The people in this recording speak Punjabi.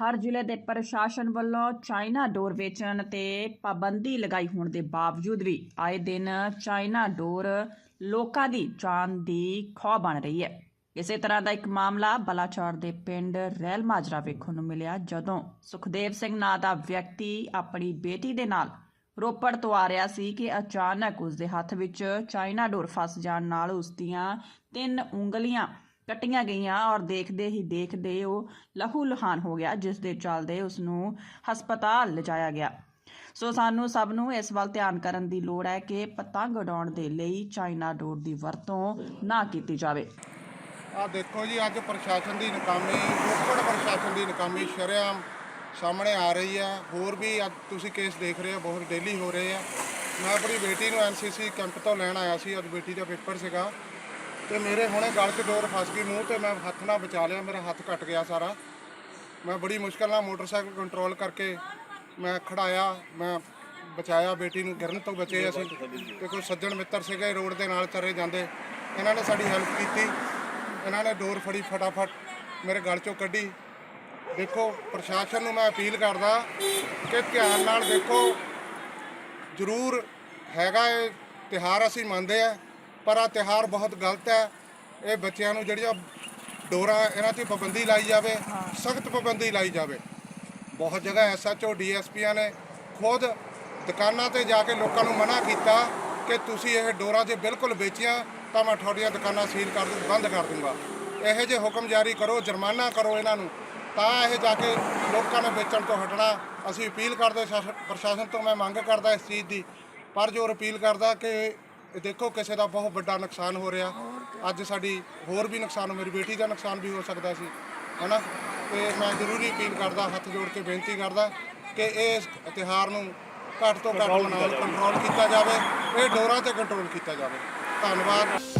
ਹਰ ਜ਼ਿਲ੍ਹੇ ਦੇ ਪ੍ਰਸ਼ਾਸਨ ਵੱਲੋਂ ਚਾਈਨਾ ਡੋਰ ਵੇਚਣ ਤੇ ਪਾਬੰਦੀ ਲਗਾਈ ਹੋਣ ਦੇ ਬਾਵਜੂਦ ਵੀ ਆਏ ਦਿਨ ਚਾਈਨਾ ਡੋਰ ਲੋਕਾਂ ਦੀ ਜਾਨ ਦੀ ਖੌਅ ਬਣ ਰਹੀ ਹੈ। ਇਸੇ ਤਰ੍ਹਾਂ ਦਾ ਇੱਕ ਮਾਮਲਾ ਬਲਾਚੌਰ ਦੇ ਪਿੰਡ ਰੈਲ ਮਾਜਰਾ ਵੇਖਣ ਨੂੰ ਮਿਲਿਆ, ਜਦੋਂ ਸੁਖਦੇਵ ਸਿੰਘ ਨਾਂ ਦਾ ਵਿਅਕਤੀ ਆਪਣੀ ਬੇਟੀ ਦੇ ਨਾਲ ਰੋਪੜ ਤੋਂ ਆ ਰਿਹਾ ਸੀ ਕਿ ਅਚਾਨਕ ਉਸ ਦੇ ਹੱਥ ਵਿੱਚ ਚਾਈਨਾ ਡੋਰ ਫਸ ਜਾਣ ਨਾਲ ਉਸ ਦੀਆਂ ਤਿੰਨ ਉਂਗਲੀਆਂ ਕੱਟੀਆਂ ਗਈਆਂ ਔਰ ਦੇਖਦੇ ਹੀ ਦੇਖਦੇ ਉਹ ਲਹੂ ਲੁਹਾਨ ਹੋ ਗਿਆ, ਜਿਸ ਦੇ ਚੱਲਦੇ ਉਸ ਨੂੰ ਹਸਪਤਾਲ ਲਿਜਾਇਆ ਗਿਆ। ਸੋ ਸਾਨੂੰ ਸਭ ਨੂੰ ਇਸ ਵੱਲ ਧਿਆਨ ਕਰਨ ਦੀ ਲੋੜ ਹੈ ਕਿ ਪਤੰਗ ਉਡਾਉਣ ਦੇ ਲਈ ਚਾਈਨਾ ਡੋਰ ਦੀ ਵਰਤੋਂ ਨਾ ਕੀਤੀ ਜਾਵੇ। ਆ ਦੇਖੋ ਜੀ, ਅੱਜ ਪ੍ਰਸ਼ਾਸਨ ਦੀ ਨਕਾਮੀ ਰੋਪੜ ਪ੍ਰਸ਼ਾਸਨ ਦੀ ਨਕਾਮੀ ਸ਼ਰਿਆਮ ਸਾਹਮਣੇ ਆ ਰਹੀ ਹੈ। ਹੋਰ ਵੀ ਅੱਜ ਤੁਸੀਂ ਕੇਸ ਦੇਖ ਰਹੇ ਹੋ, ਬਹੁਤ ਡੇਲੀ ਹੋ ਰਹੇ ਆ। ਮੈਂ ਆਪਣੀ ਬੇਟੀ ਨੂੰ ਐਨਸੀਸੀ ਕੈਂਪ ਤੋਂ ਲੈਣ ਆਇਆ ਸੀ, ਅੱਜ ਬੇਟੀ ਦਾ ਪੇਪਰ ਸੀਗਾ। ਤੇ ਮੇਰੇ ਹੁਣੇ ਗਲ 'ਚ ਡੋਰ ਫਸ ਗਈ ਮੂੰਹ ਤੇ, ਮੈਂ ਹੱਥ ਨਾਲ ਬਚਾ ਲਿਆ, ਮੇਰਾ ਹੱਥ ਕੱਟ ਗਿਆ ਸਾਰਾ। ਮੈਂ ਬੜੀ ਮੁਸ਼ਕਲ ਨਾਲ ਮੋਟਰਸਾਈਕਲ ਕੰਟਰੋਲ ਕਰਕੇ ਮੈਂ ਖੜਾਇਆ, ਮੈਂ ਬਚਾਇਆ, ਬੇਟੀ ਨੂੰ ਗਿਰਨ ਤੋਂ ਬਚੇ ਅਸੀਂ ਤੇ ਕੋਈ ਸੱਜਣ ਮਿੱਤਰ ਸੀਗੇ ਰੋਡ ਦੇ ਨਾਲ ਚਰੇ ਜਾਂਦੇ। ਇਹਨਾਂ ਨੇ ਸਾਡੀ ਹੈਲਪ ਕੀਤੀ। ਇਹਨਾਂ ਨੇ ਡੋਰ ਫੜੀ ਫਟਾਫਟ, ਮੇਰੇ ਗਲ ਚੋਂ ਕੱਢੀ। ਦੇਖੋ, ਪ੍ਰਸ਼ਾਸਨ ਨੂੰ ਮੈਂ ਅਪੀਲ ਕਰਦਾ ਕਿ ਧਿਆਨ ਨਾਲ ਦੇਖੋ, ਜ਼ਰੂਰ ਹੈਗਾ ਇਹ ਤਿਹਾਰ ਅਸੀਂ ਮੰਨਦੇ ਆ। ਪਰ ਆ ਤਿਹਾਰ ਬਹੁਤ ਗਲਤ ਹੈ। ਇਹ ਬੱਚਿਆਂ ਨੂੰ ਜਿਹੜੀਆਂ ਡੋਰਾਂ ਇਹਨਾਂ ਤੇ ਪਾਬੰਦੀ ਲਾਈ ਜਾਵੇ ਸਖਤ ਪਾਬੰਦੀ ਲਾਈ ਜਾਵੇ। ਬਹੁਤ ਜਗ੍ਹਾ ਐਸਐਚਓ ਡੀਐਸਪੀਆਂ ਨੇ ਖੁਦ ਦੁਕਾਨਾਂ ਤੇ ਜਾ ਕੇ ਲੋਕਾਂ ਨੂੰ ਮਨਾ ਕੀਤਾ ਕਿ ਤੁਸੀਂ ਇਹ ਡੋਰਾਂ ਜੇ ਬਿਲਕੁਲ ਵੇਚੀਆਂ ਤਾਂ ਮੈਂ ਤੁਹਾਡੀਆਂ ਦੁਕਾਨਾਂ ਸੀਲ ਕਰ ਦੂੰ ਬੰਦ ਕਰ ਦੂੰਗਾ। ਇਹੋ ਜਿਹੇ ਹੁਕਮ ਜਾਰੀ ਕਰੋ ਜੁਰਮਾਨਾ ਕਰੋ ਇਹਨਾਂ ਨੂੰ। ਤਾਂ ਇਹ ਜਾ ਕੇ ਲੋਕਾਂ ਨੇ ਵੇਚਣ ਤੋਂ ਹਟਣਾ ਅਸੀਂ ਅਪੀਲ ਕਰਦੇ ਸ਼ਾਸਨ ਪ੍ਰਸ਼ਾਸਨ ਤੋਂ ਮੈਂ ਮੰਗ ਕਰਦਾ ਇਸ ਚੀਜ਼ ਦੀ। ਪਰ ਜੋ ਅਪੀਲ ਕਰਦਾ ਕਿ ਇਹ ਦੇਖੋ ਕਿਸੇ ਦਾ ਬਹੁਤ ਵੱਡਾ ਨੁਕਸਾਨ ਹੋ ਰਿਹਾ। ਅੱਜ ਸਾਡੀ ਹੋਰ ਵੀ ਨੁਕਸਾਨ ਮੇਰੀ ਬੇਟੀ ਦਾ ਨੁਕਸਾਨ ਵੀ ਹੋ ਸਕਦਾ ਸੀ ਹਨਾ? ਤੇ ਮੈਂ ਜ਼ਰੂਰੀ ਅਪੀਲ ਕਰਦਾ ਹੱਥ ਜੋੜ ਕੇ ਬੇਨਤੀ ਕਰਦਾ ਕਿ ਇਸ ਤਿਉਹਾਰ ਨੂੰ ਘੱਟ ਤੋਂ ਘੱਟ ਮਨਾਉਣ ਕੰਟਰੋਲ ਕੀਤਾ ਜਾਵੇ ਇਹ ਡੋਰਾਂ ਤੇ ਕੰਟਰੋਲ ਕੀਤਾ ਜਾਵੇ। ਧੰਨਵਾਦ।